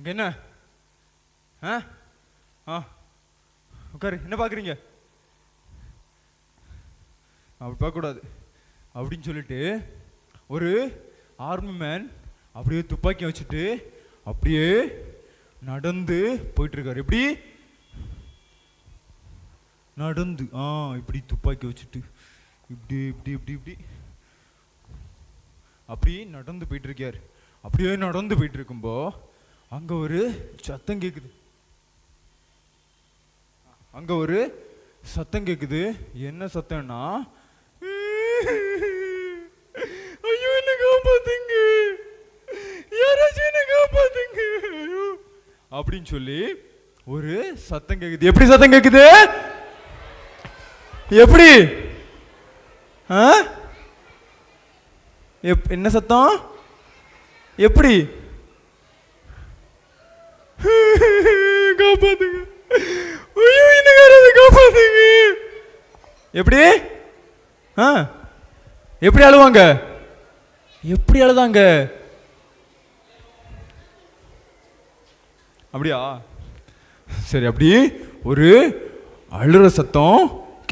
அங்க என்ன ஆ? ஆ. உட்காரு. என்ன பார்க்குறீங்க? அப்படி பார்க்கக்கூடாது. அப்படின்னு சொல்லிட்டு ஒரு ஆர்மி மேன் அப்படியே துப்பாக்கி வச்சுட்டு அப்படியே நடந்து போயிட்டு இருக்காரு எப்படி? நடந்து. ஆ இப்படி துப்பாக்கி வச்சுட்டு இப்படி இப்படி இப்படி இப்படி. அப்படி நடந்து போயிட்டுருக்கார். அப்படியே நடந்து போயிட்டு இருக்கும்போ அங்க ஒரு சத்தம் கேக்குது. அங்க ஒரு சத்தம் கேக்குது. என்ன சத்தம்னா ஐயோ என்ன காப்பாத்துங்க. யாராச்சும் என்ன காப்பாத்துங்க. அப்படின்னு சொல்லி ஒரு சத்தம் கேக்குது. எப்படி சத்தம் கேக்குது? எப்படி? ஆ? எப் என்ன சத்தம்? எப்படி? காப்பாத்துங்க. ஐயோ என்ன காப்பாத்துங்க. எப்படி? ஆ? எப்படி அழுவாங்க? எப்படி அழுதாங்க? அப்படியா? சரி அப்படி ஒரு அழுற சத்தம்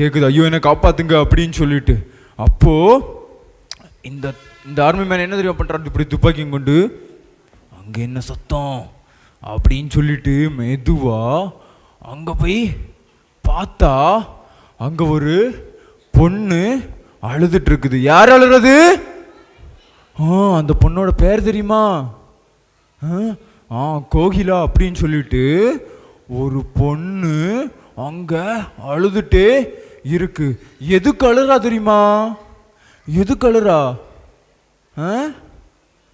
கேட்குது ஐயோ என்ன காப்பாத்துங்க அப்படின்னு சொல்லிட்டு. அப்போ இந்த இந்த ஆர்மி மேன் என்ன தெரியும் பண்ணுறாரு இப்படி துப்பாக்கியும் கொண்டு அங்கே என்ன சத்தம்? அப்படின்னு சொல்லிட்டு மெதுவாக அங்கே போய் பார்த்தா அங்கே ஒரு பொண்ணு அழுதுட்டு இருக்குது. யார் அழுறது? ஆ அந்த பொண்ணோட பேர் தெரியுமா? ஆ, ஆ கோகிலா அப்படின்னு சொல்லிட்டு ஒரு பொண்ணு அங்கே அழுதுட்டே இருக்கு. எது கலரா தெரியுமா? எது கலரா ஆ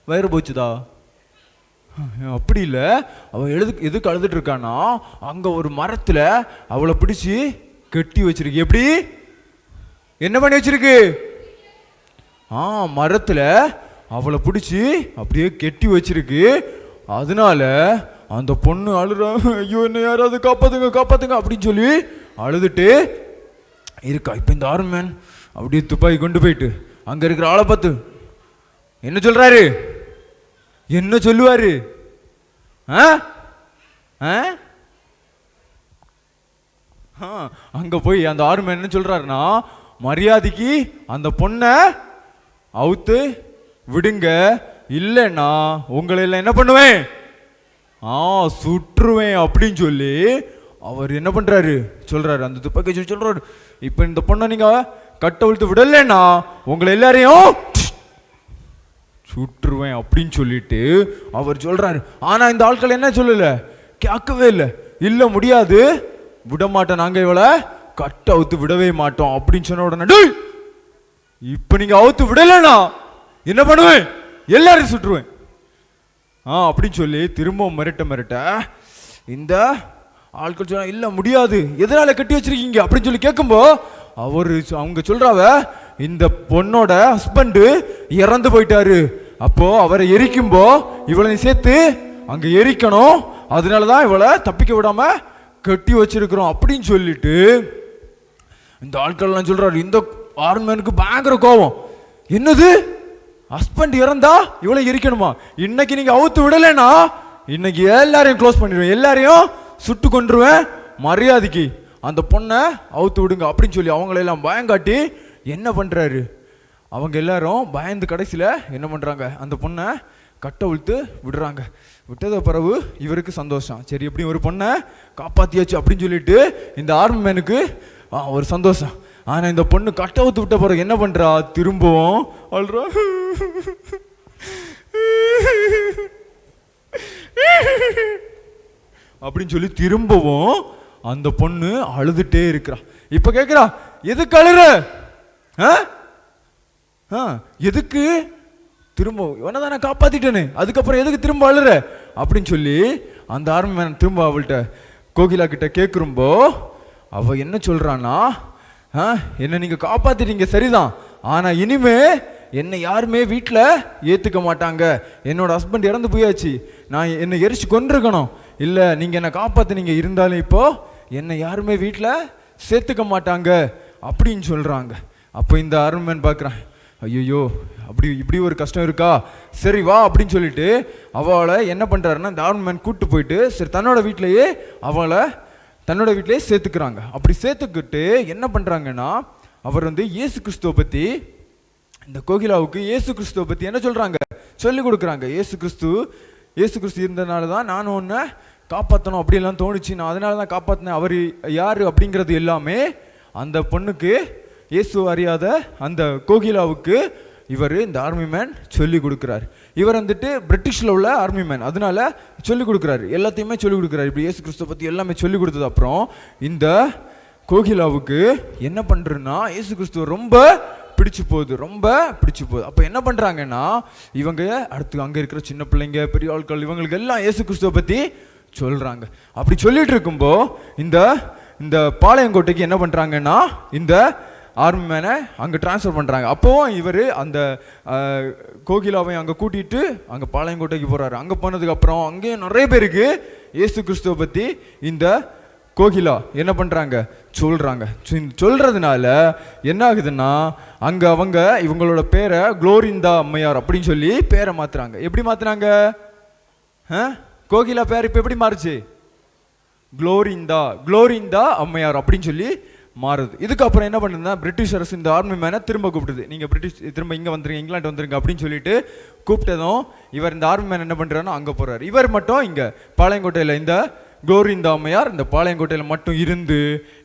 வயிறு போச்சுதா? அப்படி இல்லை. அவள் எழுது எதுக்கு அழுதுட்டு இருக்கானா அங்கே ஒரு மரத்தில் அவளை பிடிச்சி கெட்டி வச்சிருக்கு. எப்படி? என்ன பண்ணி வச்சிருக்கு? ஆ மரத்தில் அவளை பிடிச்சி அப்படியே கெட்டி வச்சிருக்கு. அதனால அந்த பொண்ணு அழுறா ஐயோ என்ன யாராவது காப்பாத்துங்க காப்பாத்துங்க அப்படின்னு சொல்லி அழுதுட்டு இருக்கா. இப்போ இந்த ஆர்மேன் அப்படியே துப்பாக்கி கொண்டு போயிட்டு அங்கே இருக்கிற ஆளை பார்த்து என்ன சொல்கிறாரு என்ன சொல்லுவாரு? ஆ? ஆ? அங்க போய் அந்த ஆர்மன் என்ன சொல்றாருன்னா மரியாதைக்கு அந்த பொண்ணை அவுத்து விடுங்க இல்லைன்னா உங்களை எல்லாம் என்ன பண்ணுவேன்? ஆ சுற்றுவேன் அப்படின்னு சொல்லி அவர் என்ன பண்ணுறாரு சொல்கிறாரு அந்த துப்பாக்கி சொல்லி சொல்கிறாரு இப்போ இந்த பொண்ணை நீங்கள் கட்டை உழுத்து விடலைன்னா உங்களை எல்லாரையும் சுற்றுவேன் அப்படின்னு சொல்லிட்டு அவர் சொல்கிறாரு ஆனால் இந்த ஆட்கள் என்ன சொல்லல? கேட்கவே இல்லை. இல்லை முடியாது. விடமாட்டேன் நாங்கள் இவளை. கட் அவுத்து விடவே மாட்டோம் அப்படின்னு சொன்ன உடனே இப்போ நீங்கள் அவுத்து விடலைண்ணா என்ன பண்ணுவேன்? எல்லாரும் சுற்றுவேன். ஆ அப்படின்னு சொல்லி திரும்பவும் மிரட்ட மிரட்ட இந்த ஆட்கள் சொன்னால் இல்லை முடியாது. எதனால் கட்டி வச்சிருக்கீங்க? அப்படின்னு சொல்லி கேட்கும்போ அவர் அவங்க சொல்றாவ இந்த பொண்ணோட ஹஸ்பண்டு இறந்து போயிட்டாரு. அப்போ அவரை எரிக்கும்போ இவளை சேர்த்து அங்க எரிக்கணும். அதனால தான் இவளை தப்பிக்க விடாம கட்டி வச்சிருக்கிறோம் அப்படின்னு சொல்லிட்டு இந்த ஆட்கள்லாம் சொல்றாரு இந்த ஆர்மேனுக்கு பயங்கர கோபம். என்னது? ஹஸ்பண்ட் இறந்தா இவளை எரிக்கணுமா? இன்னைக்கு நீங்க அவுத்து விடலைன்னா இன்னைக்கு எல்லாரையும் க்ளோஸ் பண்ணிடுவேன். எல்லாரையும் சுட்டு கொண்டுருவேன் மரியாதைக்கு. அந்த பொண்ணை அவுத்து விடுங்க அப்படின்னு சொல்லி அவங்களெல்லாம் பயங்காட்டி என்ன பண்ணுறாரு அவங்க எல்லாரும் பயந்து கடைசியில் என்ன பண்ணுறாங்க அந்த பொண்ணை கட்டை உழுத்து விடுறாங்க. விட்டத பிறகு இவருக்கு சந்தோஷம். சரி எப்படி ஒரு பொண்ணை காப்பாற்றியாச்சு அப்படின்னு சொல்லிட்டு இந்த ஆர்மி மேனுக்கு ஒரு சந்தோஷம். ஆனால் இந்த பொண்ணு கட்டை ஊத்து விட்ட பிறகு என்ன பண்ணுறா திரும்பவும் அழுறா. அப்படின்னு சொல்லி திரும்பவும் அந்த பொண்ணு அழுதுட்டே இருக்கிறா. இப்போ கேட்குறா எதுக்கு அழுற? ஆ? ஆ, எதுக்கு? திரும்ப இவனை தான் நான் காப்பாத்திட்டேனே. அதுக்கப்புறம் எதுக்கு திரும்ப அழுற? அப்படின்னு சொல்லி அந்த ஆர்மி மேன் திரும்ப அவள்கிட்ட கோகிலா கிட்ட கேட்குறம்போ அவ என்ன சொல்றான்னா ஆ, என்னை நீங்க காப்பாத்திட்டீங்க சரிதான். ஆனா இனிமே என்னை யாருமே வீட்டில் ஏற்றுக்க மாட்டாங்க. என்னோட ஹஸ்பண்ட் இறந்து போயாச்சு. நான் என்னை எரிச்சு கொண்டிருக்கணும் இல்லை நீங்கள் என்னை காப்பாத்துனீங்க இருந்தாலும் இப்போ என்னை யாருமே வீட்டில் சேர்த்துக்க மாட்டாங்க அப்படின்னு சொல்கிறாங்க அப்போ இந்த அருண்மேன் பார்க்குறான் ஐயோ அப்படி இப்படி ஒரு கஷ்டம் இருக்கா? சரி வா அப்படின்னு சொல்லிட்டு அவளை என்ன பண்ணுறாருன்னா இந்த ஆர்மிமேன் கூப்பிட்டு போயிட்டு சரி தன்னோட வீட்டிலேயே அவளை தன்னோட வீட்டிலேயே சேர்த்துக்கிறாங்க. அப்படி சேர்த்துக்கிட்டு என்ன பண்ணுறாங்கன்னா அவர் வந்து இயேசு கிறிஸ்துவை பற்றி இந்த கோகிலாவுக்கு இயேசு கிறிஸ்துவை பற்றி என்ன சொல்கிறாங்க சொல்லி கொடுக்குறாங்க. இயேசு கிறிஸ்து இயேசு கிறிஸ்து இருந்தனால தான் நான் ஒன்றை காப்பாற்றணும் அப்படிலாம் தோணுச்சு. நான் அதனால தான் காப்பாற்றினேன் அவர் யார் அப்படிங்கிறது எல்லாமே அந்த பொண்ணுக்கு இயேசு அறியாத அந்த கோகிலாவுக்கு இவர் இந்த ஆர்மி மேன் சொல்லி கொடுக்குறாரு. இவர் வந்துட்டு பிரிட்டிஷில் உள்ள ஆர்மி மேன் அதனால சொல்லி கொடுக்குறாரு. எல்லாத்தையுமே சொல்லி கொடுக்குறாரு. இப்படி இயேசு கிறிஸ்துவை பற்றி எல்லாமே சொல்லிக் கொடுத்தது அப்புறம் இந்த கோகிலாவுக்கு என்ன பண்ணுறதுன்னா இயேசு கிறிஸ்துவ ரொம்ப பிடிச்சு போகுது. ரொம்ப பிடிச்சு போகுது. அப்போ என்ன பண்ணுறாங்கன்னா இவங்க அடுத்து அங்கே இருக்கிற சின்ன பிள்ளைங்க பெரிய ஆட்கள் இவங்களுக்கு எல்லாம் இயேசு கிறிஸ்துவை பற்றி சொல்கிறாங்க அப்படி சொல்லிட்டு இருக்கும்போ இந்த இந்த பாளையங்கோட்டைக்கு என்ன பண்ணுறாங்கன்னா இந்த ஆர்மி மேனை அங்கே ட்ரான்ஸ்ஃபர் பண்ணுறாங்க அப்போவும் இவர் அந்த கோகிலாவை அங்கே கூட்டிகிட்டு அங்கே பாளையங்கோட்டைக்கு போகிறாரு அங்கே போனதுக்கப்புறம் அங்கேயும் நிறைய பேருக்கு இயேசு கிறிஸ்துவை பற்றி இந்த கோகிலா என்ன பண்ணுறாங்க சொல்கிறாங்க சொல்கிறதுனால என்ன ஆகுதுன்னா அங்கே அவங்க இவங்களோட பேரை குளோரிந்தா அம்மையார் அப்படின்னு சொல்லி பேரை மாற்றுறாங்க எப்படி மாற்றுறாங்க கோகிலா பேர் இப்போ எப்படி மாறுச்சு? குளோரிந்தா குளோரிந்தா அம்மையார் அப்படின்னு சொல்லி மாறுது. இதுக்கப்புறம் என்ன பண்ணுதுன்னா பிரிட்டிஷ் அரசு இந்த ஆர்மி மேனை திரும்ப கூப்பிடுது. நீங்கள் பிரிட்டிஷ் திரும்ப இங்கே வந்துருங்க இங்கிலாந்து வந்துருங்க அப்படின்னு சொல்லிட்டு கூப்பிட்டதும் இவர் இந்த ஆர்மி மேன் என்ன பண்ணுறாருன்னா அங்கே போகிறார் இவர் மட்டும் இங்கே பாளையங்கோட்டையில் இந்த குளோரிந்தா அம்மையார் இந்த பாளையங்கோட்டையில் மட்டும் இருந்து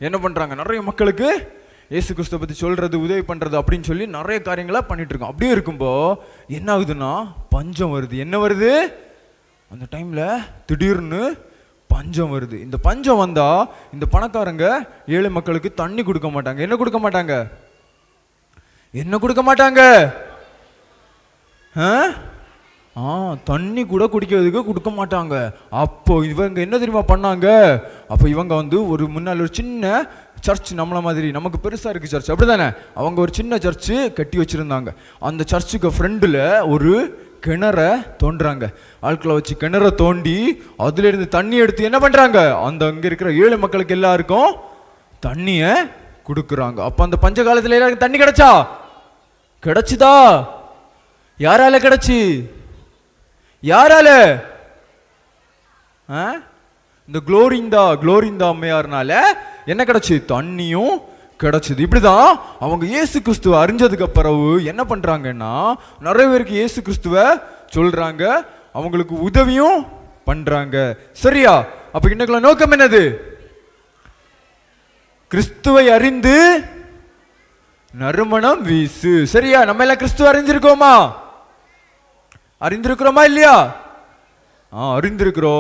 என்ன பண்ணுறாங்க நிறைய மக்களுக்கு இயேசு கிறிஸ்துவ பற்றி சொல்கிறது உதவி பண்ணுறது அப்படின்னு சொல்லி நிறைய காரியங்களை பண்ணிகிட்ருக்கோம் அப்படியே இருக்கும்போ என்ன ஆகுதுன்னா பஞ்சம் வருது. என்ன வருது? அந்த டைமில் திடீர்னு பஞ்சம் வருது. இந்த பஞ்சம் வந்தால் இந்த பணக்காரங்க ஏழை மக்களுக்கு தண்ணி கொடுக்க மாட்டாங்க. என்ன கொடுக்க மாட்டாங்க? என்ன கொடுக்க மாட்டாங்க? ஆ? ஆ தண்ணி கூட குடிக்கிறதுக்கு கொடுக்க மாட்டாங்க. அப்போ இவங்க என்ன தெரியுமா பண்ணாங்க? அப்போ இவங்க வந்து ஒரு முன்னால் ஒரு சின்ன சர்ச் நம்மளை மாதிரி நமக்கு பெருசாக இருக்குது சர்ச். அப்படிதானே? அவங்க ஒரு சின்ன சர்ச்சு கட்டி வச்சுருந்தாங்க. அந்த சர்ச்சுக்கு ஃப்ரெண்டில் ஒரு கிணற தோண்டுறாங்க. ஆட்களை வச்சு கிணற தோண்டி அதுலேருந்து தண்ணி எடுத்து என்ன பண்ணுறாங்க அந்த அங்கே இருக்கிற ஏழை மக்களுக்கு எல்லாருக்கும் தண்ணியை கொடுக்குறாங்க. அப்போ அந்த பஞ்ச காலத்தில் எல்லாருக்கும் தண்ணி கிடைச்சா? கிடைச்சுதா? யாரால கிடச்சி? யாரால? ஆ? இந்த குளோரிந்தா குளோரிந்தா அம்மையார்னால என்ன கிடச்சி? தண்ணியும் கிடச்சிது. இப்படிதான் அவங்க இயேசு கிறிஸ்துவ அறிஞ்சதுக்கு பிறகு என்ன பண்றாங்கன்னா நிறைய பேருக்கு இயேசு கிறிஸ்துவ சொல்றாங்க அவங்களுக்கு உதவியும் பண்றாங்க. சரியா? அப்போ இன்னைக்குள்ள நோக்கம் என்னது? கிறிஸ்துவை அறிந்து நறுமணம் வீசு. சரியா? நம்ம எல்லாம் கிறிஸ்துவ அறிஞ்சிருக்கோமா? அறிந்திருக்கிறோமா இல்லையா? ஆ அறிந்திருக்கிறோம்.